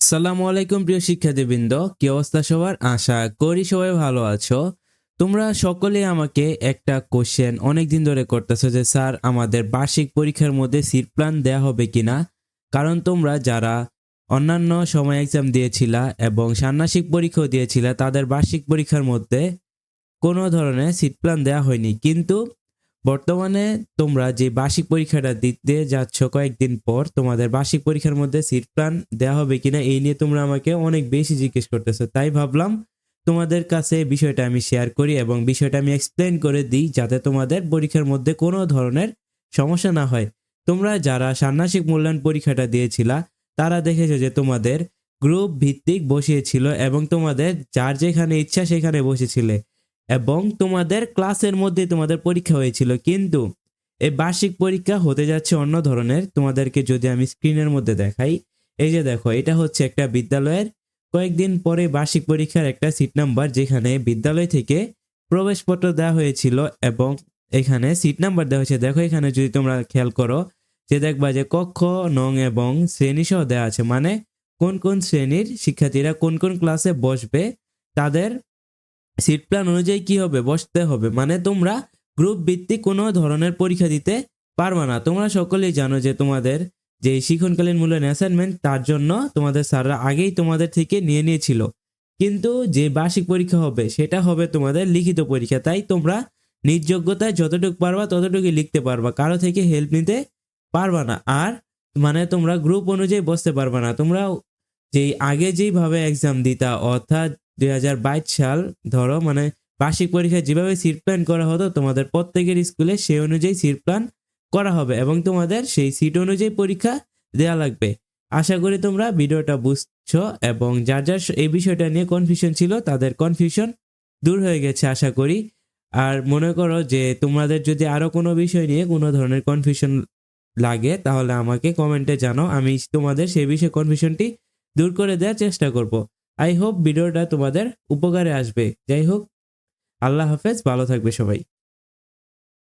আসসালামু আলাইকুম প্রিয় শিক্ষার্থীবৃন্দ, কি অবস্থা সবার? আশা করি সবাই ভালো আছো। তোমরা সকলে আমাকে একটা কোশ্চেন অনেক দিন ধরে করতেছো যে, স্যার, আমাদের বার্ষিক পরীক্ষার মধ্যে সিট প্ল্যান দেওয়া হবে কিনা? কারণ তোমরা যারা অন্যান্য সময় এক্সাম দিয়েছিলা এবং ষান্মাসিক পরীক্ষাও দিয়েছিলা, তাদের বার্ষিক পরীক্ষার মধ্যে কোনো ধরনের সিট প্ল্যান দেওয়া হয়নি। কিন্তু বর্তমানে তোমরা যে বার্ষিক পরীক্ষাটা দিতে যাচ্ছ কয়েকদিন পর, তোমাদের বার্ষিক পরীক্ষার মধ্যে সিট প্ল্যান দেওয়া হবে কিনা এই নিয়ে তোমরা আমাকে অনেক বেশি জিজ্ঞেস করতেছো। তাই ভাবলাম তোমাদের কাছে বিষয়টা আমি শেয়ার করি এবং বিষয়টা আমি এক্সপ্লেন করে দিই যাতে তোমাদের পরীক্ষার মধ্যে কোনো ধরনের সমস্যা না হয়। তোমরা যারা ষান্মাসিক মূল্যায়ন পরীক্ষাটা দিয়েছিলা, তারা দেখেছ যে তোমাদের গ্রুপ ভিত্তিক বসিয়েছিল এবং তোমাদের যার যেখানে ইচ্ছা সেখানে বসেছিলে। এবং তোমাদের ক্লাসের মধ্যে তোমাদের পরীক্ষা হয়েছিল, কিন্তু এই বার্ষিক পরীক্ষা হতে যাচ্ছে অন্য ধরনের। তোমাদেরকে যদি আমি স্ক্রিনের মধ্যে দেখাই, এই যে দেখো, এটা হচ্ছে একটা বিদ্যালয়ের কয়েকদিন পরে বার্ষিক পরীক্ষার একটা সিট নাম্বার, যেখানে বিদ্যালয় থেকে প্রবেশপত্র দেওয়া হয়েছিল এবং এখানে সিট নাম্বার দেওয়া হয়েছে। দেখো, এখানে যদি তোমরা খেয়াল করো, যে দেখবা যে কক্ষ নং এবং শ্রেণি সহ দেওয়া আছে। মানে কোন কোন শ্রেণির শিক্ষার্থীরা কোন কোন ক্লাসে বসবে, তাদের সিট প্ল্যান অনুযায়ী কি হবে? বসতে হবে। মানে তোমরা গ্রুপ ভিত্তিক কোনো ধরনের পরীক্ষা দিতে পারবে না। তোমরা সকলেই জানো যে তোমাদের যে শিক্ষণকালীন মূল্যায়ন অ্যাসাইনমেন্ট তার জন্য তোমাদের স্যাররা আগেই তোমাদের থেকে নিয়ে নিয়েছিল। কিন্তু যে বার্ষিক পরীক্ষা হবে, সেটা হবে তোমাদের লিখিত পরীক্ষা। তাই তোমরা নিজ যোগ্যতায় যতটুকু পারবা, ততটুকুই লিখতে পারবা। কারও থেকে হেল্প নিতে পারবা না। আর মানে তোমরা গ্রুপ অনুযায়ী বসতে পারবা না। তোমরা যেই আগে যেইভাবে এক্সাম দিতা, অর্থাৎ দুই হাজার বাইশ সাল, ধরো মানে বার্ষিক পরীক্ষায় যেভাবে সিট প্ল্যান করা হতো, তোমাদের প্রত্যেকের স্কুলে সেই অনুযায়ী সিট প্ল্যান করা হবে এবং তোমাদের সেই সিট অনুযায়ী পরীক্ষা দেওয়া লাগবে। আশা করি তোমরা ভিডিওটা বুঝছ এবং যার যার এই বিষয়টা নিয়ে কনফিউশন ছিল, তাদের কনফিউশন দূর হয়ে গেছে আশা করি। আর মনে করো যে তোমাদের যদি আরও কোনো বিষয় নিয়ে কোনো ধরনের কনফিউশন লাগে, তাহলে আমাকে কমেন্টে জানাও, আমি তোমাদের সেই বিষয়ে কনফিউশনটি দূর করে দেওয়ার চেষ্টা করব। আই হোপ ভিডিওটা তোমাদের উপকারে আসবে। যাই হোক আল্লাহ হাফেজ ভালো থাকবে সবাই।